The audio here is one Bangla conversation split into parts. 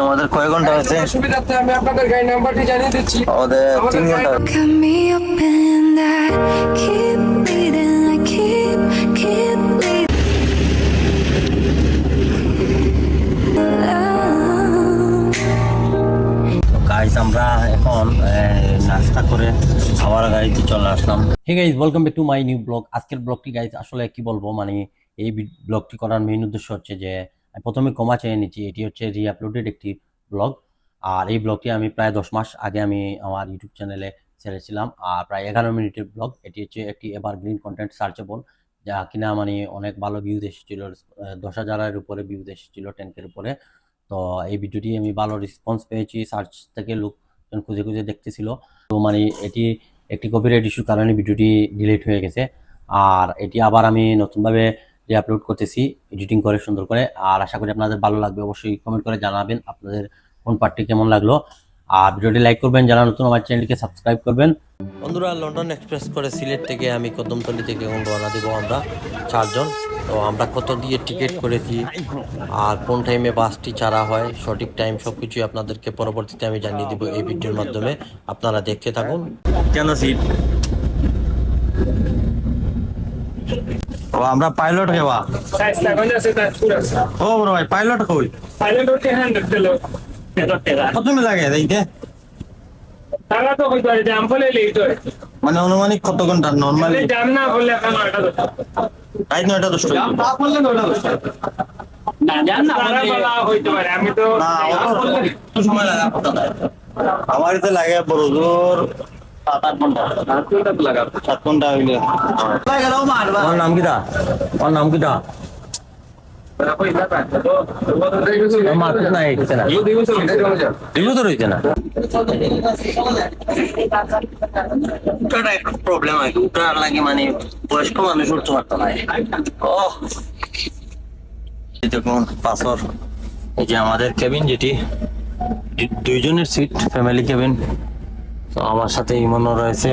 আমাদের কয় ঘণ্টা হয়েছে সুবিধার্থে আমি আপনাদের গাড়ি নাম্বারটি জানিয়ে দিচ্ছি। আমাদের তিন আমরা এখন আহ, নাস্তা করে আবার গাড়িতে চলে আসলাম। Hey guys welcome back to my new vlog আজকের ব্লগটি গাইজ আসলে কি বলব মানে এই ব্লগটি করার মেইন উদ্দেশ্য হচ্ছে যে প্রথমে কমা চেয়ে নিচ্ছি। এটি হচ্ছে রিআপলোডেড একটি ব্লগ আর এই ব্লগটি আমি প্রায় দশ মাস আগে আমি আমার ইউটিউব চ্যানেলে ছেড়েছিলাম। আর প্রায় এগারো মিনিটের ব্লগ এটি হচ্ছে একটি এভার গ্রিন কন্টেন্ট সার্চেবল যা কিনা মানে অনেক ভালো ভিউজ এসেছিল। দশ হাজারের উপরে ভিউজ এসেছিল টেনকের উপরে। তো এই ভিডিওটি আমি ভালো রেসপন্স পেয়েছি। সার্চ থেকে লোকজন খুঁজে খুঁজে দেখতেছিল। তো মানে এটি একটি কপিরাইট ইস্যুর কারণে ভিডিওটি ডিলিট হয়ে গেছে। আর এটি আবার আমি নতুনভাবে রিআপলোড করতেছি এডিটিং করে সুন্দর করে। আর আশা করি আপনাদের ভালো লাগবে অবশ্যই কমেন্ট করে জানাবেন আপনাদের কোন পার্টটি কেমন লাগল। আর ভিডিওটি লাইক করবেন যারা নতুন আমার চ্যানেলকে সাবস্ক্রাইব করবেন। বন্ধুরা লন্ডন এক্সপ্রেস করে সিলেট থেকে আমি কদমতলি থেকে এখন রওনা দেবো আমরা চারজন। তো আমরা কত দিয়ে টিকিট করেছি আর কোন টাইমে বাসটি ছাড়া হয় সঠিক টাইম সব কিছুই আপনাদেরকে পরবর্তীতে আমি জানিয়ে দিব এই ভিডিওর মাধ্যমে। আপনারা দেখতে থাকুন। কেন সিট ও আমরা পাইলট হেবা ও বড় ভাই পাইলট কই? Hand te কত মিনিট লাগে তো কই ধরে জাম ফলে লেই তো মানে আনুমানিক কত ঘণ্টা? নর্মালি জাম না বলে এখন রাত জাম না তো না জাম না তারা বলা হইতে পারে আমি তো না সময় লাগে আমার তো লাগে বড় জোর। প্রবলেম হয় লাগে মানে বয়স্ক মানুষ দেখুন এই যে আমাদের কেবিন যেটি দুইজনের সিট ফ্যামিলি কেবিন তো আমার সাথে ইমনও রয়েছে।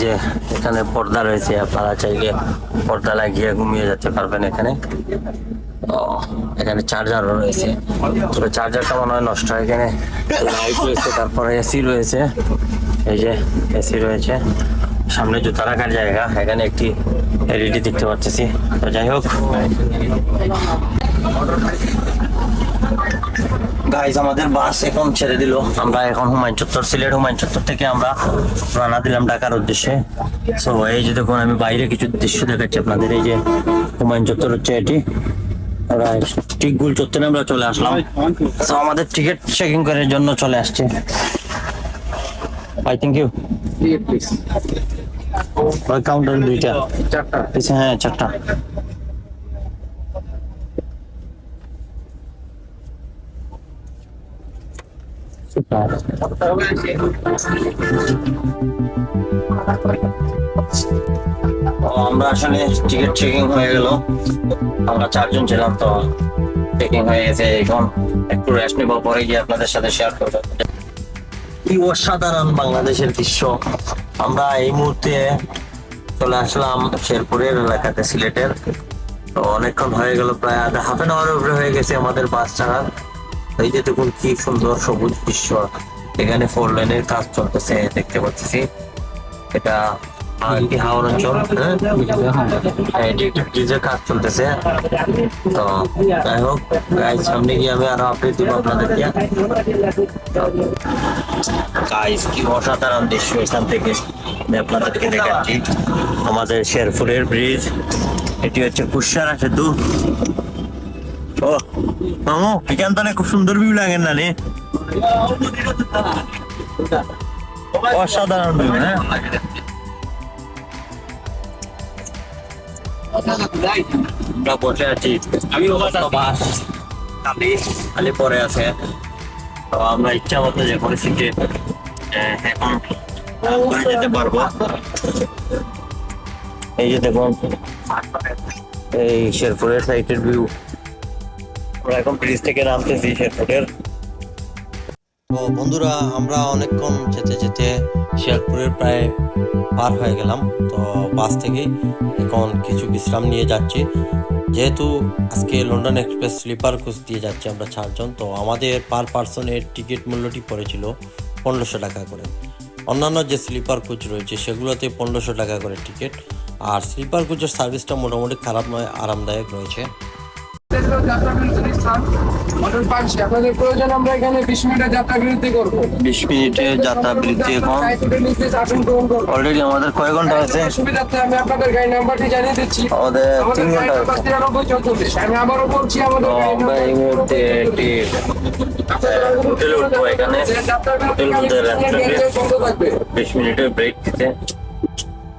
যে এখানে পর্দা রয়েছে, আপনারা চাইলে পর্দা লাগিয়ে ঘুমিয়ে যেতে পারবেন এখানে। এখানে চার্জারও রয়েছে। তবে চার্জারটা মনে হয় নষ্ট হয় এখানে। লাইট রয়েছে, তারপরে এসি রয়েছে। এই যে এসি রয়েছে। সামনে জুতা রাখার জায়গা, এখানে একটি এলইডি দেখতে পাচ্ছি। তো যাই হোক। গাইজ আমাদের বাস এখন ছেড়ে দিল। আমরা এখন হুমায়ুন চত্বর সিলেট হুমায়ুন চত্বর থেকে আমরা রানা দিলাম ঢাকার উদ্দেশ্যে। সো এই যে দেখুন আমি বাইরে কিছু দৃশ্য দেখাচ্ছি আপনাদের। এই যে হুমায়ুন চত্বর হচ্ছে এটি। ঠিক গুল চত্বরে আমরা চলে আসলাম। তো আমাদের টিকিট চেকিং করার জন্য চলে আসছে। আই থ্যাংক ইউ কাউন্টার দুইটা। হ্যাঁ চারটা। আমরা আসলে টিকিট চেকিং হয়ে গেল। আমরা চারজন ছিলাম, তো চেকিং হয়ে গেছে। এখন একটু রেস্ট পরে গিয়ে আপনাদের সাথে শেয়ার করব। কি অসাধারণ বাংলাদেশের দৃশ্য। আমরা এই মুহূর্তে চলে আসলাম শেরপুরের এলাকাতে, সিলেটের। তো অনেকক্ষণ হয়ে গেল, প্রায় আধা হাফ এন আওয়ারের উপরে হয়ে গেছে আমাদের বাস ছাড়ার এই যে দেখুন কি সুন্দর সবুজ দৃশ্য। এখানে ফোর লাইনের কাজ চলতেছে দেখতে পাচ্ছি। এটা আহ, কি হাওড় অঞ্চল হ্যাঁ? এটি একটি ব্রিজের কাজ চলতেছে। তো যাই হোক গাইজ সামনে গিয়ে আমি আরও আপডেট দিব আপনাদেরকে। গাইজ কি অসাধারণ দৃশ্য এখান থেকে আপনাদেরকে দেখাচ্ছি। আমাদের শেরপুরের ব্রিজ এটি হচ্ছে কুশারা সেতু। ও মামু, এখান থেকে খুব সুন্দর ভিউ লাগে না অসাধারণ ভিউ হ্যাঁ? আমরা খালি পরে আছে। তো আমরা ইচ্ছা মতো যে সিটে এখন যেতে পারব। এই যে দেখুন, এই শেরপুরের সাইটের ভিউ আমরা এখন ব্রিজ থেকে নামতেছি শেরপুরের তো বন্ধুরা, আমরা অনেকক্ষণ যেতে যেতে শেরপুরের প্রায় পার হয়ে গেলাম। তো বাস থেকেই এখন কিছু বিশ্রাম নিয়ে যাচ্ছি। যেহেতু আজকে লন্ডন এক্সপ্রেস স্লিপার কোচ দিয়ে যাচ্ছি আমরা চারজন, তো আমাদের পার পার্সনের টিকিট মূল্যটি পড়েছিল পনেরোশো টাকা করে। অন্যান্য যে স্লিপার কোচ রয়েছে, সেগুলোতে পনেরোশো টাকা করে টিকিট আর স্লিপার কোচের সার্ভিসটা মোটামুটি খারাপ নয়, আরামদায়ক রয়েছে। আপনাদের প্রয়োজন আমরা এখানে বিশ মিনিটের যাত্রা বিরতি করব। বিশ মিনিটের যাত্রা এখন করব। অলরেডি আমাদের কয় ঘণ্টা আছে? সুবিধার্থে আমি আপনাদের গাড়ি নাম্বারটি জানিয়ে দিচ্ছি। আমাদের তিন ঘণ্টা আমি আবারও বলছি আমাদের এই মুহূর্তে একটি হোটেলে উঠবো এখানে। হোটেল মধ্যে রেস্টুরেন্টে বন্ধ থাকবে। বিশ মিনিটের ব্রেক দিতে।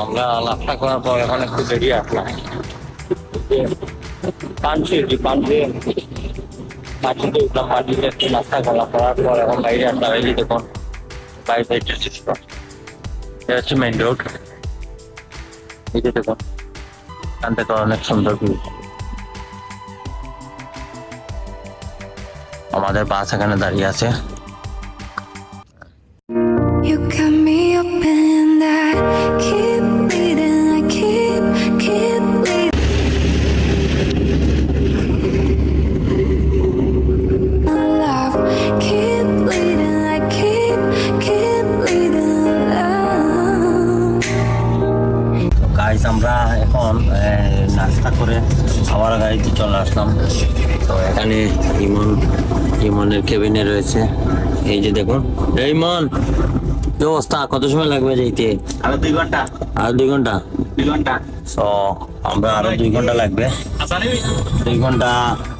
আমরা লাভটা করার পর এখন একটু বেরিয়ে আসলাম। পাঞ্চি পাঞ্চিতে উঠলাম একটু নাস্তা করা, করার পর এখন বাইরে আসলাম, এই দেখুন বাইরে এটা হচ্ছে রোড এই যে দেখুন অনেক সুন্দর ভিউ আমাদের বাস এখানে দাঁড়িয়ে আছে। আমরা এখন নাস্তা করে আবার গাড়িতে চলে আসলাম। তো এখানে ইমন ইমনের কেবিনে রয়েছে। এই যে দেখুন। এই ইমন কি অবস্থা? কত সময় লাগবে যাইতে? আরও দুই ঘণ্টা। আর দুই ঘণ্টা? দুই ঘণ্টা। তো আমরা আরও দুই ঘণ্টা লাগবে। দুই ঘণ্টা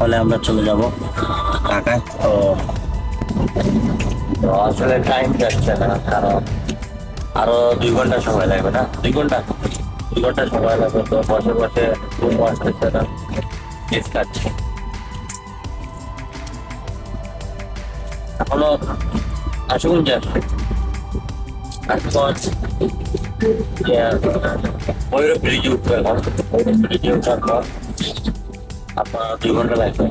হলে আমরা চলে যাব ঢাকায়। তো তো আসলে টাইম যাচ্ছে না কারণ আরও দুই ঘণ্টা সময় লাগবে না। দুই ঘণ্টা? দুই ঘণ্টা সময় লাগবে, তো বসে বসে ঘুম আসতেছে না। মিস কাটছে এখনও আসুন যে। ভৈরব ব্রিজে উঠবে এখন ব্রিজে উঠার পর আপনার দুই ঘণ্টা লাগবে।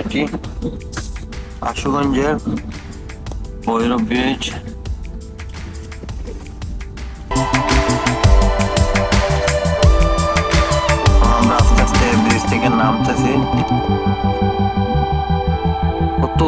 এটি। আশুগঞ্জের ভৈরব ব্রিজ আমরা আস্তে আস্তে ব্রিজ থেকে নামতেছি কত